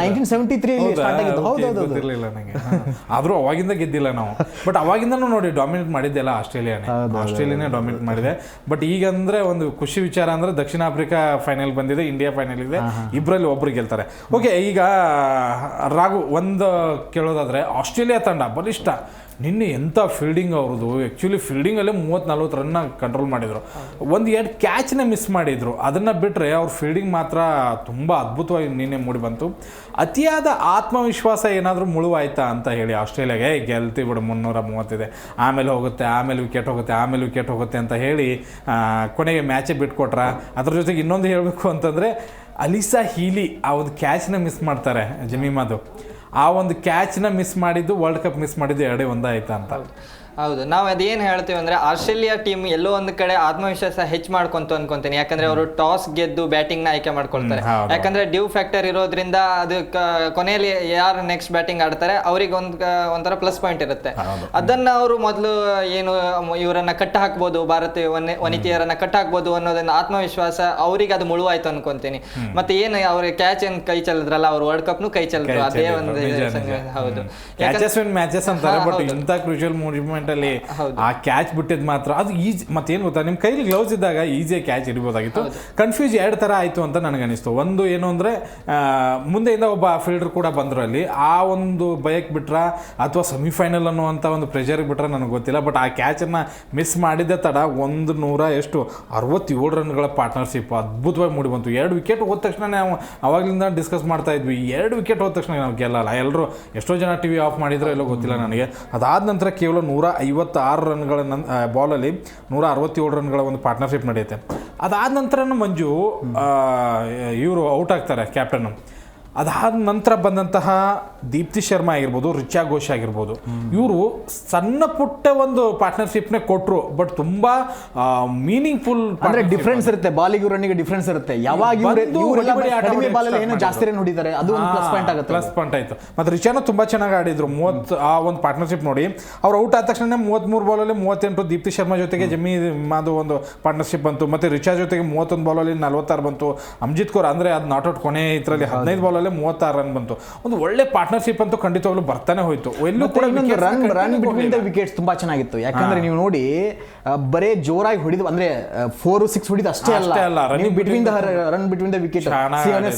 nineteen seventy three? Start ಗೊತ್ತಿರ್ಲಿಲ್ಲ ಆದ್ರೂ ಅವಾಗಿಂದ ಗೆದ್ದಿಲ್ಲ ನಾವು. ಬಟ್ ಅವಾಗಿಂದನೂ ನೋಡಿ ಡಾಮಿನೇಟ್ ಮಾಡಿದ್ದೆಲ್ಲ ಆಸ್ಟ್ರೇಲಿಯಾನೇ. ಆಸ್ಟ್ರೇಲಿಯಾನೇ ಡಾಮಿನೇಟ್ ಮಾಡಿದೆ. ಬಟ್ ಈಗ ಅಂದ್ರೆ ಒಂದು ಖುಷಿ ವಿಚಾರ ಅಂದ್ರೆ ದಕ್ಷಿಣ ಆಫ್ರಿಕಾ ಫೈನಲ್ ಬಂದಿದೆ ಇಂಡಿಯಾ ಫೈನಲ್ ಇದೆ. ಇಬ್ಬರಲ್ಲಿ ಒಬ್ರು ಗೆಲ್ತಾರೆ. ಓಕೆ ಈಗ ರಾಘು ಒಂದು ಕೇಳೋದಾದ್ರೆ ಆಸ್ಟ್ರೇಲಿಯಾ ತಂಡ ಬಲಿಷ್ಠ. ನಿನ್ನೆ ಎಂಥ ಫೀಲ್ಡಿಂಗ್ ಅವ್ರದ್ದು? ಆ್ಯಕ್ಚುಲಿ ಫೀಲ್ಡಿಂಗಲ್ಲೇ ಮೂವತ್ತು ನಲ್ವತ್ತು ರನ್ನ ಕಂಟ್ರೋಲ್ ಮಾಡಿದರು. ಒಂದು ಎರಡು ಕ್ಯಾಚ್ನ ಮಿಸ್ ಮಾಡಿದರು. ಅದನ್ನು ಬಿಟ್ಟರೆ ಅವ್ರ ಫೀಲ್ಡಿಂಗ್ ಮಾತ್ರ ತುಂಬ ಅದ್ಭುತವಾಗಿ ನಿನ್ನೆ ಮೂಡಿ ಬಂತು. ಅತಿಯಾದ ಆತ್ಮವಿಶ್ವಾಸ ಏನಾದರೂ ಮುಳುವಾಯ್ತಾ ಅಂತ ಹೇಳಿ ಆಸ್ಟ್ರೇಲಿಯಾಗೆ ಗೆಲ್ತಿ ಬಿಡು ಮುನ್ನೂರ ಮೂವತ್ತಿದೆ ಆಮೇಲೆ ಹೋಗುತ್ತೆ, ಆಮೇಲೆ ವಿಕೆಟ್ ಹೋಗುತ್ತೆ, ಆಮೇಲೆ ವಿಕೆಟ್ ಹೋಗುತ್ತೆ ಅಂತ ಹೇಳಿ ಕೊನೆಗೆ ಮ್ಯಾಚೇ ಬಿಟ್ಕೊಟ್ರ? ಅದ್ರ ಜೊತೆಗೆ ಇನ್ನೊಂದು ಹೇಳಬೇಕು ಅಂತಂದರೆ, ಅಲಿಸಾ ಹೀಲಿ ಆ ಒಂದು ಕ್ಯಾಚ್ನ ಮಿಸ್ ಮಾಡ್ತಾರೆ ಜಮೀಮಾದು ಆ ಒಂದು ಕ್ಯಾಚ್ನ ಮಿಸ್ ಮಾಡಿದ್ದು ವರ್ಲ್ಡ್ ಕಪ್ ಮಿಸ್ ಮಾಡಿದ್ದು ಎರಡೇ ಒಂದಾಯ್ತಾ ಅಂತ ಹೌದು. ನಾವು ಅದೇನ್ ಹೇಳ್ತೀವಿ ಅಂದ್ರೆ ಆಸ್ಟ್ರೇಲಿಯಾ ಟೀಮ್ ಎಲ್ಲೋ ಒಂದ್ ಕಡೆ ಆತ್ಮವಿಶ್ವಾಸ ಹೆಚ್ಚು ಮಾಡ್ಕೊಂತ ಅನ್ಕೊಂತೀನಿ. ಯಾಕಂದ್ರೆ ಅವರು ಟಾಸ್ ಗೆದ್ದು ಬ್ಯಾಟಿಂಗ್ನ ಆಯ್ಕೆ ಮಾಡ್ಕೊಳ್ತಾರೆ. ಯಾಕಂದ್ರೆ ಡ್ಯೂ ಫ್ಯಾಕ್ಟರ್ ಇರೋದ್ರಿಂದ ಅದು ಕೊನೆಯಲ್ಲಿ ಯಾರು ನೆಕ್ಸ್ಟ್ ಬ್ಯಾಟಿಂಗ್ ಆಡ್ತಾರೆ ಅವ್ರಿಗೆ ಒಂದ್ ಒಂಥರ ಪ್ಲಸ್ ಪಾಯಿಂಟ್ ಇರುತ್ತೆ. ಅದನ್ನ ಅವರು ಮೊದಲು ಏನು ಇವರನ್ನ ಕಟ್ಟ ಹಾಕ್ಬೋದು ಭಾರತೀಯ ವನಿ- ವನಿತೆಯರನ್ನ ಕಟ್ಟ ಹಾಕ್ಬೋದು ಅನ್ನೋದನ್ನ ಆತ್ಮವಿಶ್ವಾಸ ಅವರಿಗೆ ಅದು ಮುಳುವಾಯ್ತು ಅನ್ಕೊಂತೀನಿ. ಮತ್ತೆ ಏನು ಅವ್ರಿಗೆ ಕ್ಯಾಚ್ ಏನ್ ಕೈ ಚೆಲ್ಲಿದ್ರಲ್ಲ ಅವ್ರು ವರ್ಲ್ಡ್ ಕಪ್ ನು ಕೈ ಚೆಲ್ಲಿದ್ರು ಅದೇ ಒಂದು ಹೌದು. ಮ್ಯಾಚಸ್ ಅಂತಾರೆ ಹಾ, ಬಟ್ ಹೌದು. ಇಂಥ ಕ್ರೂಷಿಯಲ್ ಮೂವ್ಮೆಂಟ್ ಅಲ್ಲಿ ಆ ಕ್ಯಾಚ್ ಬಿಟ್ಟಿದ್ ಮಾತ್ರ. ಅದು ಈಜಿ ಮತ್ತೇನು ಗೊತ್ತಾ? ನಿಮ್ ಕೈಲಿ ಗ್ಲೌಸ್ ಇದ್ದಾಗ ಈಸಿಯಾಗಿ ಕ್ಯಾಚ್ ಹಿಡಿಬೋದಾಗಿತ್ತು. ಕನ್ಫ್ಯೂಸ್ ಎರಡು ತರ ಆಯ್ತು ಅಂತ ನನಗೆ ಅನಿಸ್ತು. ಒಂದು ಏನು ಅಂದ್ರೆ ಮುಂದೆಯಿಂದ ಒಬ್ಬ ಫೀಲ್ಡರ್ ಕೂಡ ಬಂದರು ಅಲ್ಲಿ. ಆ ಒಂದು ಬಯಕ್ ಬಿಟ್ರ ಅಥವಾ ಸೆಮಿಫೈನಲ್ ಅನ್ನುವಂಥ ಒಂದು ಪ್ರೆಷರ್ಗೆ ಬಿಟ್ರೆ ನನಗೆ ಗೊತ್ತಿಲ್ಲ. ಬಟ್ ಆ ಕ್ಯಾಚನ್ನು ಮಿಸ್ ಮಾಡಿದ್ದೆ ತಡ ಒಂದು ನೂರ ಎಷ್ಟು? ಅರವತ್ತೇಳು ರನ್ಗಳ ಪಾರ್ಟ್ನರ್ಶಿಪ್ ಅದ್ಭುತವಾಗಿ ಮೂಡಿ ಬಂತು. ಎರಡು ವಿಕೆಟ್ ಹೋದ ತಕ್ಷಣ ನಾವು ಅವಾಗಲಿಂದ ಡಿಸ್ಕಸ್ ಮಾಡ್ತಾ ಇದ್ವಿ. ಎರಡು ವಿಕೆಟ್ ಹೋದ ತಕ್ಷಣ ನಾವು ಗೆಲ್ಲಲ್ಲ. ಎಲ್ಲರೂ ಎಷ್ಟೋ ಜನ ಟಿ ವಿ ಆಫ್ ಮಾಡಿದ್ರೋ ಎಲ್ಲೋ ಗೊತ್ತಿಲ್ಲ ನನಗೆ. ಅದಾದ ನಂತರ ಕೇವಲ ನೂರ ಐವತ್ತಾರು ರನ್ಗಳ ನನ್ ಬಾಲಲ್ಲಿ ನೂರ ಅರವತ್ತೇಳು ರನ್ಗಳ ಒಂದು ಪಾರ್ಟ್ನರ್ಶಿಪ್ ನಡೆಯುತ್ತೆ. ಅದಾದ ನಂತರ ಮಂಜು ಇವರು ಔಟ್ ಆಗ್ತಾರೆ ಕ್ಯಾಪ್ಟನ್ ಅದಾದ ನಂತರ ಬಂದಂತಹ ದೀಪ್ತಿ ಶರ್ಮಾ ಆಗಿರ್ಬೋದು ರಿಚಾ ಘೋಷ್ ಆಗಿರ್ಬೋದು ಇವರು ಸಣ್ಣ ಪುಟ್ಟ ಒಂದು ಪಾರ್ಟ್ನರ್ಶಿಪ್ನೇ ಕೊಟ್ಟರು ಬಟ್ ತುಂಬಾ ಮೀನಿಂಗ್ಫುಲ್ ಅಂದ್ರೆ ಡಿಫ್ರೆನ್ಸ್ ಇರುತ್ತೆ ಬಾಲಿಗೂ ರನ್ನಿಗೆ ಡಿಫ್ರೆನ್ಸ್ ಇರುತ್ತೆ. ಯಾವಾಗ ಏನು ಜಾಸ್ತಿ ನೋಡಿದ್ದಾರೆ ಹೊಡಿತಾರೆ ಅದು ಪ್ಲಸ್ ಪಾಯಿಂಟ್ ಆಗುತ್ತೆ. ಪ್ಲಸ್ ಪಾಯಿಂಟ್ ಆಯ್ತು. ಮತ್ತೆ ರಿಚಾನು ತುಂಬಾ ಚೆನ್ನಾಗಿ ಆಡಿದ್ರು. ಮೂವತ್ತು ಆ ಒಂದು ಪಾರ್ಟ್ನರ್ಶಿಪ್ ನೋಡಿ ಅವ್ರು ಔಟ್ ಆದ ತಕ್ಷಣ ಮೂವತ್ಮೂರು ಬಾಲಲ್ಲಿ ಮೂವತ್ತೆಂಟು ದೀಪ್ತಿ ಶರ್ಮಾ ಜೊತೆಗೆ ಜಮ್ಮಿ ಅದು ಒಂದು ಪಾರ್ಟ್ನರ್ಶಿಪ್ ಬಂತು. ಮತ್ತೆ ರಿಚಾ ಜೊತೆಗೆ ಮೂವತ್ತೊಂದು ಬಾಲಲ್ಲಿ ನಲ್ವತ್ತಾರು ಬಂತು. ಅಮಜಿತ್ ಕೌರ್ ಅಂದ್ರೆ ಅದು ನಾಟ್ ಔಟ್ ಕೊನೆ ಇದರಲ್ಲಿ ಹದಿನೈದು ಬಾಲಲ್ಲಿ ಮೂವತ್ತಾರು ರನ್ ಬಂತು. ಒಂದು ಒಳ್ಳೆ ಪಾರ್ಟ್ನರ್ಶಿಪ್ ಅಂತೂ ಖಂಡಿತವಾಗ್ಲೂ ಬರ್ತಾನೆ ಹೋಯ್ತು. ಎಲ್ಲೂ ಕೂಡ run run between the wickets ತುಂಬಾ ಚೆನ್ನಾಗಿತ್ತು. ಯಾಕಂದ್ರೆ ನೀವು ನೋಡಿ ಬರೇ ಜೋರಾಗಿ ಹೊಡಿದು ಅಂದ್ರೆ ಫೋರ್ ಸಿಕ್ಸ್ ಹೊಡಿದ್ ಅಷ್ಟೇ ಅಲ್ಲ. ಅಷ್ಟೇ ಅಲ್ಲ, running ನೀವು between the run between the wicket.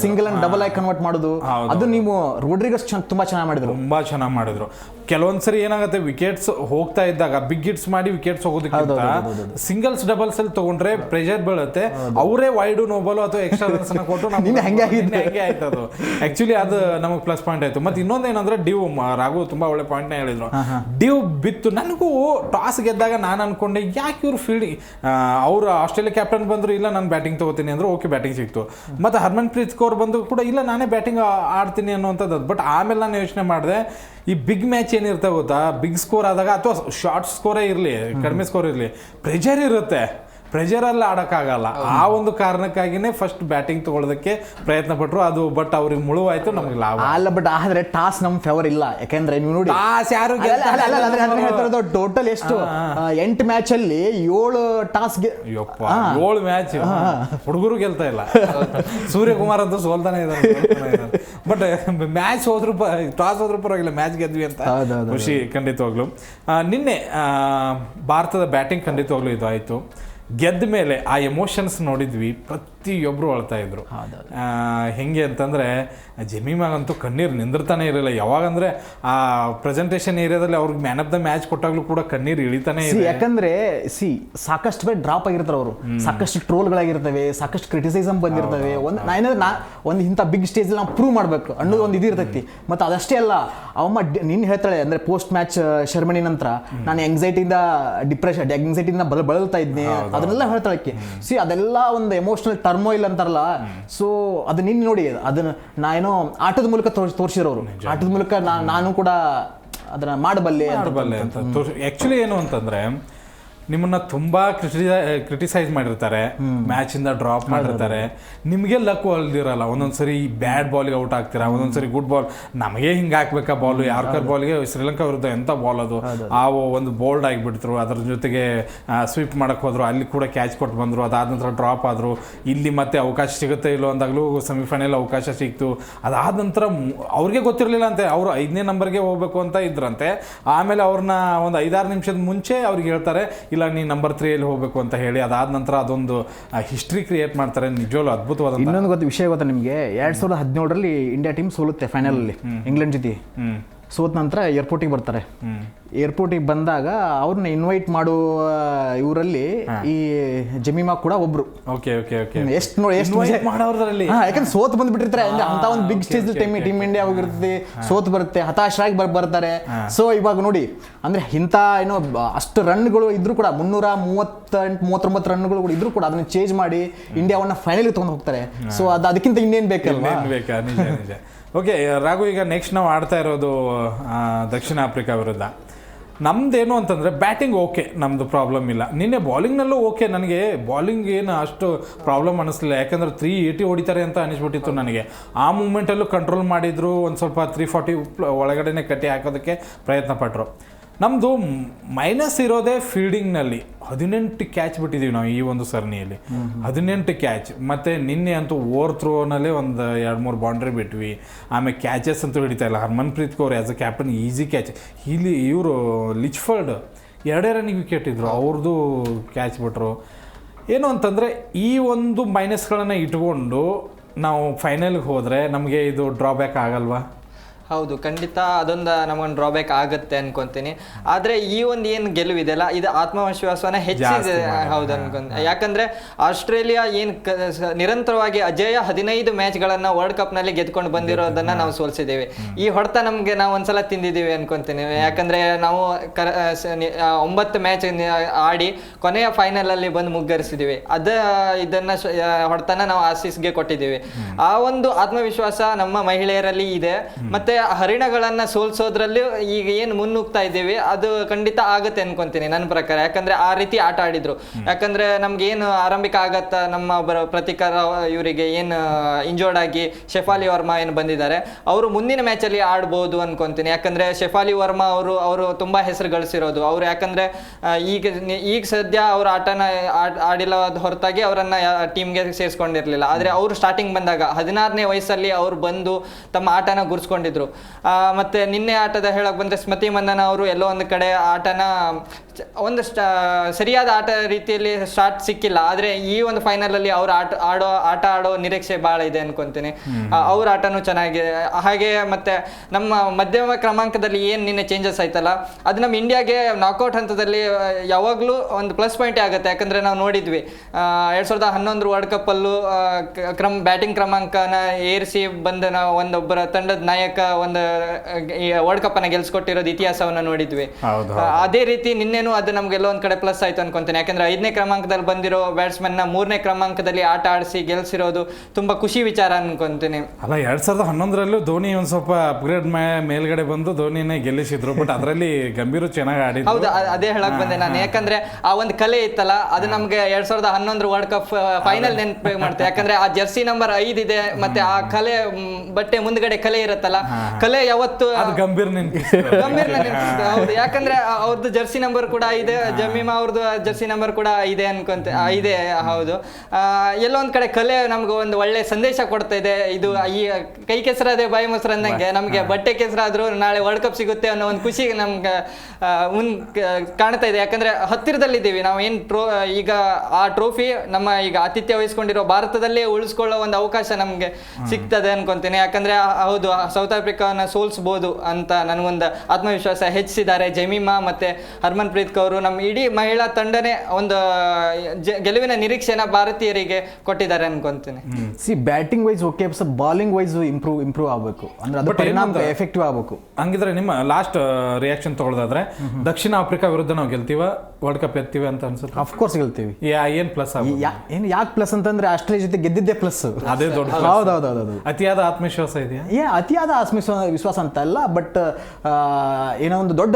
Single and double ಆಗಿ ಕನ್ವರ್ಟ್ ಮಾಡೋದು. ಅದು ನೀವು ರೋಡ್ರಿಗಸ್ ತುಂಬಾ ಚೆನ್ನಾಗಿ ಮಾಡಿದ್ರು. ತುಂಬಾ ಚೆನ್ನಾಗಿ ಮಾಡಿದ್ರು. ಕೆಲವೊಂದ್ಸರಿ ಏನಾಗುತ್ತೆ ವಿಕೆಟ್ಸ್ ಹೋಗ್ತಾ ಇದ್ದಾಗ ಬಿಗ್ ಹಿಟ್ಸ್ ಮಾಡಿ ವಿಕೆಟ್ಸ್ ಹೋಗೋದಕ್ಕಿಂತ ಸಿಂಗಲ್ಸ್ ಡಬಲ್ಸ್ ಅಲ್ಲಿ ತಗೊಂಡ್ರೆ ಪ್ರೆಷರ್ ಬೀಳುತ್ತೆ. ಅವರೇ ವೈಡು ನೋಬಲ್ ಅಥವಾ ಎಕ್ಸ್ಟ್ರಾ ರನ್ಸ್ ಕೊಟ್ಟು ನಮ್ಗೆ ಹಂಗೆ ಆಗಿದ್ದು. ಹಂಗೆ ಆಯ್ತು ಅದು. ಆಕ್ಚುಲಿ ಅದು ನಮಗೆ ಪ್ಲಸ್ ಪಾಯಿಂಟ್ ಆಯ್ತು. ಮತ್ತೆ ಇನ್ನೊಂದು ಏನಂದ್ರೆ ಡಿವ್ ರಾಘು ತುಂಬಾ ಒಳ್ಳೆ ಪಾಯಿಂಟ್ನ ಹೇಳಿದ್ರು. ಡಿವ್ ಬಿತ್ತು. ನನಗೂ ಟಾಸ್ ಗೆದ್ದಾಗ ನಾನು ಅನ್ಕೊಂಡೆ ಯಾಕೆ ಇವರು ಫೀಲ್ಡಿಂಗ್ ಅವರು ಆಸ್ಟ್ರೇಲಿಯಾ ಕ್ಯಾಪ್ಟನ್ ಬಂದರು, ಇಲ್ಲ ನಾನು ಬ್ಯಾಟಿಂಗ್ ತಗೋತೀನಿ ಅಂದ್ರೆ ಓಕೆ ಬ್ಯಾಟಿಂಗ್ ಸಿಕ್ತು. ಮತ್ತು ಹರ್ಮನ್ ಪ್ರೀತ್ ಕೌರ್ ಬಂದು ಕೂಡ, ಇಲ್ಲ ನಾನೇ ಬ್ಯಾಟಿಂಗ್ ಆಡ್ತೀನಿ ಅನ್ನುವಂಥದ್ದು ಬಟ್ ಆಮೇಲೆ ನಾನು ಯೋಚನೆ ಮಾಡಿದೆ, ಈ ಬಿಗ್ ಮ್ಯಾಚ್ ಏನಿರುತ್ತೆ ಗೊತ್ತಾ? ಬಿಗ್ ಸ್ಕೋರ್ ಆದಾಗ, ಅಥವಾ ಶಾರ್ಟ್ ಸ್ಕೋರೇ ಇರಲಿ, ಕಡಿಮೆ ಸ್ಕೋರ್ ಇರಲಿ ಪ್ರೆಷರ್ ಇರುತ್ತೆ. ಪ್ರೆಷರಲ್ಲಿ ಆಡೋಕ್ಕಾಗಲ್ಲ. ಆ ಒಂದು ಕಾರಣಕ್ಕಾಗಿನೇ ಫಸ್ಟ್ ಬ್ಯಾಟಿಂಗ್ ತಗೊಳ್ಳೋದಕ್ಕೆ ಪ್ರಯತ್ನ ಪಟ್ಟರು ಅದು ಬಟ್ ಅವ್ರಿಗೆ ಮುಳುವಾಯ್ತು ನಮಗೆ ಲಾಭ. ಅಲ್ಲ ಬಟ್ ಆದ್ರೆ ಟಾಸ್ ನಮ್ ಫೇವರ್ ಇಲ್ಲ. ಯಾಕಂದ್ರೆ ನೀವು ನೋಡಿ ಟಾಸ್ ಯಾರು ಟೋಟಲ್ ಎಷ್ಟು? ಎಂಟು ಮ್ಯಾಚ್ ಅಲ್ಲಿ ಏಳು ಟಾಸ್ ಏಳು ಮ್ಯಾಚ್ ಹುಡುಗರು ಗೆಲ್ತಾ ಇಲ್ಲ. ಸೂರ್ಯಕುಮಾರ್ ಅಂತ ಸೋಲ್ತಾನೆ ಇದ್ದಾರೆ ಬಟ್ ಮ್ಯಾಚ್ ಹೋದ್ರು ಟಾಸ್ ಹೋದ್ರೂ ಪರವಾಗಿಲ್ಲ ಮ್ಯಾಚ್ ಗೆದ್ವಿ ಅಂತ. ಖುಷಿ ಖಂಡಿತವಾಗ್ಲು. ನಿನ್ನೆ ಭಾರತದ ಬ್ಯಾಟಿಂಗ್ ಖಂಡಿತವಾಗ್ಲು ಇದು ಆಯ್ತು ಗೆದ್ದ ಮೇಲೆ ಆ ಎಮೋಷನ್ಸ್ ನೋಡಿದ್ವಿ. ಪ್ರತಿಯೊಬ್ರು ಅಳ್ತಾ ಇದ್ರು. ಹೆಂಗೆ ಅಂತಂದ್ರೆ ಜಮೀಮಾಗಂತೂ ಕಣ್ಣೀರು ನಿಂದಿರ್ತಾನೆ ಇರಲಿಲ್ಲ. ಯಾವಾಗಂದ್ರೆ ಆ ಪ್ರೆಸೆಂಟೇಷನ್ ಏರಿಯಾದಲ್ಲಿ ಅವ್ರಿಗೆ ಮ್ಯಾನ್ ಆಫ್ ದ ಮ್ಯಾಚ್ ಕೊಟ್ಟಾಗ್ಲೂ ಕೂಡ ಕಣ್ಣೀರು ಇಳಿತಾನೆ ಇದೆ. ಯಾಕಂದ್ರೆ ಸಿ ಸಾಕಷ್ಟು ಬೇರೆ ಡ್ರಾಪ್ ಆಗಿರ್ತಾರೆ ಅವರು. ಸಾಕಷ್ಟು ಟ್ರೋಲ್ಗಳಾಗಿರ್ತವೆ ಸಾಕಷ್ಟು ಕ್ರಿಟಿಸಿಸಮ್ ಬಂದಿರ್ತವೆ. ಒಂದು ನಾ ಏನಾದ್ರೆ ನಾ ಒಂದು ಇಂಥ ಬಿಗ್ ಸ್ಟೇಜ್ ನಾವು ಪ್ರೂವ್ ಮಾಡ್ಬೇಕು. ಅನ್ನೋದು ಒಂದು ಇದು ಇರ್ತೈತಿ ಮತ್ತೆ ಅದಷ್ಟೇ ಅಲ್ಲ ಅವಮ್ಮ ನಿನ್ನ ಹೇಳ್ತಾಳೆ ಅಂದ್ರೆ ಪೋಸ್ಟ್ ಮ್ಯಾಚ್ ಶರ್ಮಣಿ ನಂತರ ನಾನು ಎಂಗ್ಸೈಟಿಯಿಂದ ಡಿಪ್ರೆಷನ್ ಎಂಗ್ಸೈಟಿಯಿಂದ ಬಲ ಬಳಲ್ತಾ ಇದ್ನಿ ಅದನ್ನೆಲ್ಲ ಹೇಳ್ತಾಳಕ್ಕೆ ಸಿ ಅದೆಲ್ಲ ಒಂದು ಎಮೋಷನಲ್ ಟರ್ಮೋಯಿಲ್ ಅಂತಾರಲ್ಲ ಸೊ ಅದು ನಿನ್ನ ನೋಡಿ ಅದನ್ನ ನಾ ಏನೋ ಆಟದ ಮೂಲಕ ತೋರ್ಸಿರೋರು. ತೋರಿಸಿದ್ರು ಅವರು ಆಟದ ಮೂಲಕ ನಾ- ನಾನು ಕೂಡ ಅದನ್ನ ಮಾಡಬಲ್ಲೆ ಅಂತ ಮಾಡಬಲ್ಲೆ ಅಂತ ಆಕ್ಚುಲಿ ಏನು ಅಂತಂದ್ರೆ ನಿಮ್ಮನ್ನ ತುಂಬಾ ಕ್ರಿಟಿಸೈಸ್ ಮಾಡಿರ್ತಾರೆ ಮ್ಯಾಚ್ ಇಂದ ಡ್ರಾಪ್ ಮಾಡಿರ್ತಾರೆ. ನಿಮಗೆ ಲಕ್ ಅಲ್ದಿರಲ್ಲ ಒಂದೊಂದ್ಸರಿ ಬ್ಯಾಡ್ ಬಾಲ್ಗೆ ಔಟ್ ಆಗ್ತೀರಾ ಒಂದೊಂದ್ಸರಿ ಗುಡ್ ಬಾಲ್ ನಮಗೆ ಹಿಂಗೆ ಹಾಕ್ಬೇಕಾ ಬಾಲ್ ಯಾರ್ಕರ್ ಬಾಲ್ಗೆ ಶ್ರೀಲಂಕಾ ವಿರುದ್ಧ ಎಂತ ಬಾಲ್ ಅದು? ಆ ಒಂದು ಬೋಲ್ಡ್ ಆಗಿಬಿಡ್ತರು ಅದ್ರ ಜೊತೆಗೆ ಸ್ವೀಪ್ ಮಾಡಕ್ ಹೋದ್ರು ಅಲ್ಲಿ ಕೂಡ ಕ್ಯಾಚ್ ಕೊಟ್ಟು ಬಂದ್ರು ಅದಾದ ನಂತರ ಡ್ರಾಪ್ ಆದ್ರು. ಇಲ್ಲಿ ಮತ್ತೆ ಅವಕಾಶ ಸಿಗುತ್ತೆ ಇಲ್ಲೋ ಅಂದಾಗಲೂ ಸೆಮಿಫೈನಲ್ ಅವಕಾಶ ಸಿಕ್ತು. ಅದಾದ ನಂತರ ಅವ್ರಿಗೆ ಗೊತ್ತಿರಲಿಲ್ಲ ಅಂತೆ ಅವರು ಐದನೇ ನಂಬರ್ಗೆ ಹೋಗ್ಬೇಕು ಅಂತ ಇದ್ರಂತೆ. ಆಮೇಲೆ ಅವ್ರನ್ನ ಒಂದು ಐದಾರು ನಿಮಿಷದ ಮುಂಚೆ ಅವ್ರಿಗೆ ಹೇಳ್ತಾರೆ ಇಲ್ಲ ನೀ ನಂಬರ್ ತ್ರೀಯಲ್ಲಿ ಹೋಗಬೇಕು ಅಂತ ಹೇಳಿ ಅದಾದ ನಂತರ ಅದೊಂದು ಹಿಸ್ಟ್ರಿ ಕ್ರಿಯೇಟ್ ಮಾಡ್ತಾರೆ. ನಿಜವಾಗ್ಲೂ ಅದ್ಭುತವಾದ ಇನ್ನೊಂದು ಗೊತ್ತ ವಿಷಯ ಗೊತ್ತಾ ನಿಮಗೆ? ಎರಡು ಸಾವಿರದ ಹದಿನೇಳರಲ್ಲಿ ಇಂಡಿಯಾ ಟೀಮ್ ಸೋಲುತ್ತೆ ಫೈನಲ್ ಅಲ್ಲಿ. ಇಂಗ್ಲೆಂಡ್ ಜೊತೆ. ಸೋತ ನಂತರ ಏರ್ಪೋರ್ಟಿಗೆ ಬರ್ತಾರೆ. ಏರ್ಪೋರ್ಟಿಗೆ ಬಂದಾಗ ಅವ್ರನ್ನ ಇನ್ವೈಟ್ ಮಾಡುವ ಇವರಲ್ಲಿ ಈ ಜಮೀಮಾ ಕೂಡ ಒಬ್ರು. Okay okay okay. ಎಷ್ಟು ನೋಡಿ ಎಷ್ಟು ಮಾಡೋದ್ರಲ್ಲಿ. ಯಾಕಂದ್ರೆ ಸೋತ್ ಬಂದ್ಬಿಟ್ಟಿರ್ತಾರೆ. ಅಂತ ಒಂದು big stage team team India ಹೋಗಿರ್ತದೆ. ಸೋತ್ ಬರುತ್ತೆ ಹತಾಶರಾಗಿ ಬರ್ ಬರ್ತಾರೆ. ಸೊ ಇವಾಗ ನೋಡಿ ಅಂದ್ರೆ ಇಂಥ ಏನೋ ಅಷ್ಟು ರನ್ಗಳು ಇದ್ರು ಕೂಡ ಮುನ್ನೂರ ಮೂವತ್ತೆಂಟು ಮೂವತ್ತೊಂಬತ್ತು ರನ್ಗಳು ಕೂಡ ಇದ್ರು ಕೂಡ ಅದನ್ನ ಚೇಂಜ್ ಮಾಡಿ ಇಂಡಿಯಾವನ್ನ ಫೈನಲ್ ತಗೊಂಡು ಹೋಗ್ತಾರೆ. ಸೊ ಅದು ಅದಕ್ಕಿಂತ ಇನ್ನೇನ್ ಬೇಕಲ್ಲ ಇನ್ನೇನ್ ಬೇಕಾ? ನಿಜ ನಿಜ. ಓಕೆ ರಾಘು ಈಗ ನೆಕ್ಸ್ಟ್ ನಾವು ಆಡ್ತಾ ಇರೋದು ದಕ್ಷಿಣ ಆಫ್ರಿಕಾ ವಿರುದ್ಧ. ನಮ್ದೇನು ಅಂತಂದರೆ ಬ್ಯಾಟಿಂಗ್ ಓಕೆ ನಮ್ಮದು ಪ್ರಾಬ್ಲಮ್ ಇಲ್ಲ. ನಿನ್ನೆ ಬಾಲಿಂಗ್ನಲ್ಲೂ ಓಕೆ, ನನಗೆ ಬಾಲಿಂಗ್ ಏನು ಅಷ್ಟು ಪ್ರಾಬ್ಲಮ್ ಅನ್ನಿಸ್ಲಿಲ್ಲ ಯಾಕಂದ್ರೆ ತ್ರೀ ಏಯ್ಟಿ ಹೊಡಿತಾರೆ ಅಂತ ಅನಿಸ್ಬಿಟ್ಟಿತ್ತು ನನಗೆ. ಆ ಮೂಮೆಂಟಲ್ಲೂ ಕಂಟ್ರೋಲ್ ಮಾಡಿದ್ರು, ಒಂದು ಸ್ವಲ್ಪ ತ್ರೀ ಫಾರ್ಟಿ ಒಳಗಡೆನೆ ಕಟ್ಟಿ ಹಾಕೋದಕ್ಕೆ ಪ್ರಯತ್ನ ಪಟ್ಟರು ನಮ್ಮದು ಮೈನಸ್ ಇರೋದೇ ಫೀಲ್ಡಿಂಗ್ನಲ್ಲಿ ಹದಿನೆಂಟು ಕ್ಯಾಚ್ ಬಿಟ್ಟಿದ್ದೀವಿ ನಾವು ಈ ಒಂದು ಸರಣಿಯಲ್ಲಿ. ಹದಿನೆಂಟು ಕ್ಯಾಚ್ ಮತ್ತು ನಿನ್ನೆ ಅಂತೂ ಓವರ್ ಥ್ರೋನಲ್ಲೇ ಒಂದು ಎರಡು ಮೂರು ಬೌಂಡ್ರಿ ಬಿಟ್ವಿ. ಆಮೇಲೆ ಕ್ಯಾಚಸ್ ಅಂತೂ ಹಿಡಿತಾ ಇಲ್ಲ. Harmanpreet Kaur as a captain easy catch ಇಲ್ಲಿ ಇವರು ಲಿಚ್ಫರ್ಡ್ ಎರಡೇ ರನ್ನಿಗೆ ವಿಕೆಟ್ ಇದ್ರು. ಅವ್ರದ್ದು ಕ್ಯಾಚ್ ಬಿಟ್ರು. ಏನು ಅಂತಂದರೆ ಈ ಒಂದು ಮೈನಸ್ಗಳನ್ನು ಇಟ್ಕೊಂಡು ನಾವು ಫೈನಲ್ಗೆ ಹೋದರೆ ನಮಗೆ ಇದು ಡ್ರಾಬ್ಯಾಕ್ ಆಗಲ್ವಾ? ಹೌದು ಖಂಡಿತ ಅದೊಂದು ನಮಗೊಂದು ಡ್ರಾಬ್ಯಾಕ್ ಆಗುತ್ತೆ ಅನ್ಕೊಂತೀನಿ. ಆದ್ರೆ ಈ ಒಂದು ಏನು ಗೆಲುವಿದೆಯಲ್ಲ ಇದು ಆತ್ಮವಿಶ್ವಾಸನ ಹೆಚ್ಚಿದೆ ಹೌದು ಅನ್ಕೊಂತ ಯಾಕಂದ್ರೆ ಆಸ್ಟ್ರೇಲಿಯಾ ಏನ್ ನಿರಂತರವಾಗಿ ಅಜೇಯ ಹದಿನೈದು ಮ್ಯಾಚ್ಗಳನ್ನ ವರ್ಲ್ಡ್ ಕಪ್ನಲ್ಲಿ ಗೆದ್ಕೊಂಡು ಬಂದಿರೋದನ್ನ ನಾವು ಸೋಲ್ಸಿದ್ದೇವೆ. ಈ ಹೊಡೆತ ನಮ್ಗೆ ನಾವು ಒಂದ್ಸಲ ತಿಂದಿದ್ದೀವಿ ಅನ್ಕೊಂತೀನಿ. ಯಾಕಂದ್ರೆ ನಾವು ಒಂಬತ್ತು ಮ್ಯಾಚ್ ಆಡಿ ಕೊನೆಯ ಫೈನಲ್ ಅಲ್ಲಿ ಬಂದು ಮುಗ್ಗರಿಸಿದೀವಿ. ಅದ ಇದನ್ನ ಹೊಡೆತನ ನಾವು ಆಸೀಸ್ಗೆ ಕೊಟ್ಟಿದ್ದೀವಿ. ಆ ಒಂದು ಆತ್ಮವಿಶ್ವಾಸ ನಮ್ಮ ಮಹಿಳೆಯರಲ್ಲಿ ಇದೆ. ಮತ್ತೆ ಹರಿಣಗಳನ್ನ ಸೋಲ್ಸೋದ್ರಲ್ಲಿ ಈಗ ಏನು ಮುನ್ನುಗ್ತಾ ಇದ್ದೀವಿ ಅದು ಖಂಡಿತ ಆಗುತ್ತೆ ಅನ್ಕೊಂತೀನಿ ನನ್ನ ಪ್ರಕಾರ. ಯಾಕಂದ್ರೆ ಆ ರೀತಿ ಆಟ ಆಡಿದ್ರು. ಯಾಕಂದ್ರೆ ನಮ್ಗೆ ಏನು ಆರಂಭಿಕ ಆಗತ್ತ ನಮ್ಮ ಪ್ರತಿಕಾರ ಇವರಿಗೆ ಏನು ಇಂಜೋರ್ಡ್ ಆಗಿ ಶೆಫಾಲಿ ವರ್ಮಾ ಏನು ಬಂದಿದ್ದಾರೆ ಅವರು ಮುಂದಿನ ಮ್ಯಾಚ್ ಅಲ್ಲಿ ಆಡ್ಬೋದು ಅನ್ಕೊಂತೀನಿ. ಯಾಕಂದ್ರೆ ಶೆಫಾಲಿ ವರ್ಮಾ ಅವರು ಅವರು ತುಂಬಾ ಹೆಸರು ಗಳಿಸಿರೋದು. ಅವ್ರು ಯಾಕಂದ್ರೆ ಈಗ ಈಗ ಸದ್ಯ ಅವ್ರ ಆಟನ ಆಡ್- ಆಡಿಲ್ಲ ಹೊರತಾಗಿ ಅವರನ್ನ ಟೀಮ್ಗೆ ಸೇರಿಸ್ಕೊಂಡಿರ್ಲಿಲ್ಲ. ಆದ್ರೆ ಅವರು ಸ್ಟಾರ್ಟಿಂಗ್ ಬಂದಾಗ ಹದಿನಾರನೇ ವಯಸ್ಸಲ್ಲಿ ಅವ್ರು ಬಂದು ತಮ್ಮ ಆಟನ ಗುರ್ಸ್ಕೊಂಡಿದ್ರು. ಆ, ಮತ್ತೆ ನಿನ್ನೆ ಆಟದ ಹೇಳಕ್ ಬಂದ್ರೆ ಸ್ಮತಿ ಮಂದನ ಅವರು ಎಲ್ಲೋ ಒಂದು ಕಡೆ ಆಟನ ಒಂದು ಸರಿಯಾದ ಆಟ ರೀತಿಯಲ್ಲಿ ಸ್ಟಾರ್ಟ್ ಸಿಕ್ಕಿಲ್ಲ. ಆದ್ರೆ ಈ ಒಂದು ಫೈನಲ್ ಅಲ್ಲಿ ಅವ್ರ ಆಟ ಆಡೋ ಆಟ ಆಡೋ ನಿರೀಕ್ಷೆ ಬಹಳ ಇದೆ ಅನ್ಕೊಂತೀನಿ. ಅವ್ರ ಆಟನೂ ಚೆನ್ನಾಗಿದೆ ಹಾಗೆ ಮತ್ತೆ ನಮ್ಮ ಮಧ್ಯಮ ಕ್ರಮಾಂಕದಲ್ಲಿ ಏನ್ ನಿನ್ನೆ ಚೇಂಜಸ್ ಆಯ್ತಲ್ಲ ಅದು ನಮ್ಮ ಇಂಡಿಯಾಗೆ ನಾಕೌಟ್ ಹಂತದಲ್ಲಿ ಯಾವಾಗಲೂ ಒಂದು ಪ್ಲಸ್ ಪಾಯಿಂಟ್ ಆಗುತ್ತೆ. ಯಾಕಂದ್ರೆ ನಾವು ನೋಡಿದ್ವಿ. ಎರಡು ಸಾವಿರದ ಹನ್ನೊಂದು ವರ್ಲ್ಡ್ ಕಪ್ ಅಲ್ಲೂ ಆ, ಕ್ರಮ ಬ್ಯಾಟಿಂಗ್ ಕ್ರಮಾಂಕನ ಏರಿಸಿ ಬಂದ ನಾವು ಒಂದೊಬ್ಬರ ತಂಡದ ನಾಯಕ ಒಂದು ವರ್ಲ್ಡ್ ಕಪ್ ಅನ್ನ ಗೆಲ್ಸ್ಕೊಟ್ಟಿರೋದು ಇತಿಹಾಸವನ್ನ ನೋಡಿದ್ವಿ. ಅದೇ ರೀತಿ ನಿನ್ನೆನು ಅದು ನಮ್ಗೆಲ್ಲೋ ಒಂದ್ ಕಡೆ ಪ್ಲಸ್ ಆಯ್ತು ಅನ್ಕೊಂತೇನೆ. ಯಾಕಂದ್ರೆ ಐದನೇ ಕ್ರಮಾಂಕದಲ್ಲಿ ಬಂದಿರೋ ಬ್ಯಾಟ್ಸ್ಮನ್ನ ಮೂರನೇ ಕ್ರಮಾಂಕದಲ್ಲಿ ಆಟ ಆಡಿಸಿ ಗೆಲ್ಸಿರೋದು ತುಂಬಾ ಖುಷಿ ವಿಚಾರ ಅನ್ಕೊಂತೀನಿ. ಅಲ್ಲ ಎರಡ್ ಸಾವಿರದ ಹನ್ನೊಂದರಲ್ಲೂ ಧೋನಿ ಒಂದ್ ಸ್ವಲ್ಪ ಅಪ್ಗ್ರೇಡ್ ಮೇಲ್ಗಡೆ ಬಂದು ಧೋನಿನೇ ಗೆಲ್ಲಿಸಿದ್ರು. ಬಟ್ ಅದರಲ್ಲಿ ಗಂಭೀರ ಚೆನ್ನಾಗಿ ಆಡಿದ್ರು. ಹೌದು ಅದೇ ಹೇಳಕ್ ಬಂದೆ ನಾನು. ಯಾಕಂದ್ರೆ ಆ ಒಂದು ಕಲೆ ಇತ್ತಲ್ಲ ಅದು ನಮ್ಗೆ ಎರಡ್ ಸಾವಿರದ ಹನ್ನೊಂದರ ವರ್ಲ್ಡ್ ಕಪ್ ಫೈನಲ್ ನೆನಪು ಮಾಡ್ತೇವೆ. ಯಾಕಂದ್ರೆ ಆ ಜರ್ಸಿ ನಂಬರ್ ಐದ್ ಇದೆ ಮತ್ತೆ ಆ ಕಲೆ ಬಟ್ಟೆ ಮುಂದ್ಗಡೆ ಕಲೆ ಇರುತ್ತಲ್ಲ ಕಲೆ ಯಾವತ್ತು ಅದು ಗಂಭೀರ್ ಗಂಭೀರ್ ಹೌದು. ಯಾಕಂದ್ರೆ ಅವ್ರದ್ದು ಜರ್ಸಿ ನಂಬರ್ ಕೂಡ ಇದೆ ಜಮೀಮಾ ಅವ್ರದ್ದು ಜರ್ಸಿ ನಂಬರ್ ಕೂಡ ಇದೆ ಅನ್ಕೊಂತ ಇದೆ ಹೌದು. ಆ, ಎಲ್ಲೋ ಒಂದ್ ಕಡೆ ಕಲೆ ನಮ್ಗೆ ಒಂದು ಒಳ್ಳೆ ಸಂದೇಶ ಕೊಡ್ತಾ ಇದೆ ಇದು ಈ ಕೈ ಕೆಸರಾದೆ ಬಾಯಿ ಮೊಸರು ಅಂದಂಗೆ ನಮ್ಗೆ ಬಟ್ಟೆ ಕೆಸರಾದ್ರೂ ನಾಳೆ ವರ್ಲ್ಡ್ ಕಪ್ ಸಿಗುತ್ತೆ ಅನ್ನೋ ಒಂದು ಖುಷಿ ನಮ್ಗೆ ಮುನ್ ಕಾಣ್ತಾ ಇದೆ. ಯಾಕಂದ್ರೆ ಹತ್ತಿರದಲ್ಲಿದ್ದೀವಿ. ನಾವು ಏನ್ ಟ್ರೋ ಈಗ ಆ ಟ್ರೋಫಿ ನಮ್ಮ ಈಗ ಆತಿಥ್ಯ ವಹಿಸ್ಕೊಂಡಿರೋ ಭಾರತದಲ್ಲೇ ಉಳಿಸ್ಕೊಳ್ಳೋ ಒಂದು ಅವಕಾಶ ನಮ್ಗೆ ಸಿಗ್ತದೆ ಅನ್ಕೊಂತೀನಿ. ಯಾಕಂದ್ರೆ ಹೌದು ಸೌತ್ ಆಫ್ರಿಕಾನ ಸೋಲ್ಸ್ಬೋದು ಅಂತ ನನಗೊಂದು ಆತ್ಮವಿಶ್ವಾಸ ಹೆಚ್ಚಿಸಿದ್ದಾರೆ. ಜಮೀಮಾ ಮತ್ತೆ ಹರ್ಮನ್ ಪ್ರೀತ್ ಕೌರ್ ನಮ್ಮ ಇಡೀ ಮಹಿಳಾ ತಂಡನೇ ಒಂದು ಜ- ಗೆಲುವಿನ ನಿರೀಕ್ಷೆನ ಭಾರತೀಯರಿಗೆ ಕೊಟ್ಟಿದ್ದಾರೆ ಅನ್ಕೊಂತೀನಿ. See batting wise okay bowling wise improve improve ಆಗಬೇಕು. ಅಂದ್ರೆ ಅದು ಪರಿಣಾಮ ಎಫೆಕ್ಟಿವ್ ಆಗಬೇಕು. ಹಂಗಿದ್ರೆ ನಿಮ್ಮ ಲಾಸ್ಟ್ ರಿಯಾಕ್ಷನ್ ತಗೊಳ್ಳೋದಾದ್ರೆ ದಕ್ಷಿಣ ಆಫ್ರಿಕಾ ವಿರುದ್ಧ ನಾವು ಗೆಲ್ತೀವ ವರ್ಲ್ಡ್ ಕಪ್ ಎತ್ತೀವಿ ಅಂತ ಅನ್ಸುತ್ತೆ. ಅಫ್ಕೋರ್ಸ್ ಗೆಲ್ತೀವಿ. ಯಾ ಏನ್ ಪ್ಲಸ್ ಯಾ- ಏನು ಯಾಕೆ ಪ್ಲಸ್ ಅಂತಂದ್ರೆ ಆಸ್ಟ್ರೇಲಿಯಾ ಜೊತೆ ಗೆದ್ದಿದ್ದೇ ಪ್ಲಸ್ ಅದೇ ದೊಡ್ಡ plus. ಹೌದೌದೌದು ಅತಿಯಾದ ಆತ್ಮವಿಶ್ವಾಸ ಇದೆಯಾ? ಏ ಅತಿಯಾದ ಆತ್ಮವಿಶ್ವಾಸ ವಿಶ್ವಾಸ ಅಂತ ಅಲ್ಲ ಬಟ್ ಏನೋ ಒಂದು ದೊಡ್ಡ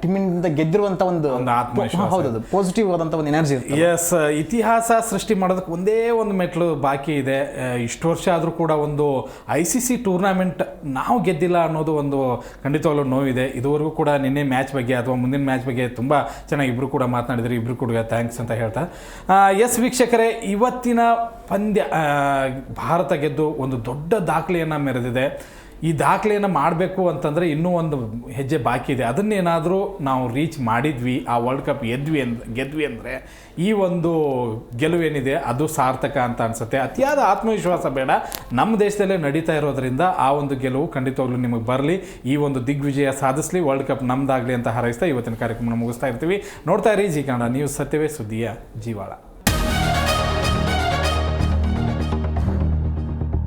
ಟೀಮಿಂದ ಗೆದ್ದಿರುವಂತ ಒಂದು ಒಂದು ಆತ್ಮವಿಶ್ವಾಸ. ಹೌದೌದು ಪಾಸಿಟಿವ್ ಆದಂತ ಒಂದು ಎನರ್ಜಿ ಇರುತ್ತೆ ಎಸ್ ಇತಿಹಾಸ ಸೃಷ್ಟಿ ಮಾಡೋದಕ್ಕೆ ಒಂದೇ ಒಂದು ಮೆಟ್ಲು ಬಾಕಿ ಇದೆ. ಆ, ಇಷ್ಟು ವರ್ಷ ಆದರೂ ಕೂಡ ಒಂದು ಐ ಸಿ ಸಿ ಟೂರ್ನಾಮೆಂಟ್ ನಾವು ಗೆದ್ದಿಲ್ಲ ಅನ್ನೋದು ಒಂದು ಖಂಡಿತವಾಗ್ಲೂ ನೋವಿದೆ. ಇದುವರೆಗೂ ಕೂಡ ನಿನ್ನೆ ಮ್ಯಾಚ್ ಬಗ್ಗೆ ಅಥವಾ ಮುಂದಿನ ಮ್ಯಾಚ್ ಬಗ್ಗೆ ತುಂಬ ಚೆನ್ನಾಗಿ ಇಬ್ಬರು ಕೂಡ ಮಾತನಾಡಿದರು ಇಬ್ಬರು ಕೂಡ ಥ್ಯಾಂಕ್ಸ್ ಅಂತ ಹೇಳ್ತಾ. ಎಸ್ ವೀಕ್ಷಕರೇ, ಇವತ್ತಿನ ಪಂದ್ಯ ಭಾರತ ಗೆದ್ದು ಒಂದು ದೊಡ್ಡ ದಾಖಲೆಯನ್ನು ಮೆರೆದಿದೆ. ಈ ದಾಖಲೆಯನ್ನು ಮಾಡಬೇಕು ಅಂತಂದರೆ ಇನ್ನೂ ಒಂದು ಹೆಜ್ಜೆ ಬಾಕಿ ಇದೆ. ಅದನ್ನೇನಾದರೂ ನಾವು ರೀಚ್ ಮಾಡಿದ್ವಿ, ಆ ವರ್ಲ್ಡ್ ಕಪ್ ಗೆದ್ವಿ ಅಂದ್, ಗೆದ್ವಿ ಅಂದರೆ ಈ ಒಂದು ಗೆಲುವೇನಿದೆ ಅದು ಸಾರ್ಥಕ ಅಂತ ಅನಿಸುತ್ತೆ. ಅತಿಯಾದ ಆತ್ಮವಿಶ್ವಾಸ ಬೇಡ. ನಮ್ಮ ದೇಶದಲ್ಲೇ ನಡೀತಾ ಇರೋದರಿಂದ ಆ ಒಂದು ಗೆಲುವು ಖಂಡಿತವಾಗ್ಲೂ ನಿಮಗೆ ಬರಲಿ. ಈ ಒಂದು ದಿಗ್ವಿಜಯ ಸಾಧಿಸಲಿ ವರ್ಲ್ಡ್ ಕಪ್ ನಮ್ದಾಗಲಿ ಅಂತ ಹಾರೈಸ್ತಾ ಇವತ್ತಿನ ಕಾರ್ಯಕ್ರಮ ಮುಗಿಸ್ತಾ ಇರ್ತೀವಿ. ನೋಡ್ತಾ ಇರಿ ಜಿ ಕನ್ನಡ ನ್ಯೂಸ್, ಸತ್ಯವೇ ಸುದ್ದಿಯ ಜೀವಾಳ.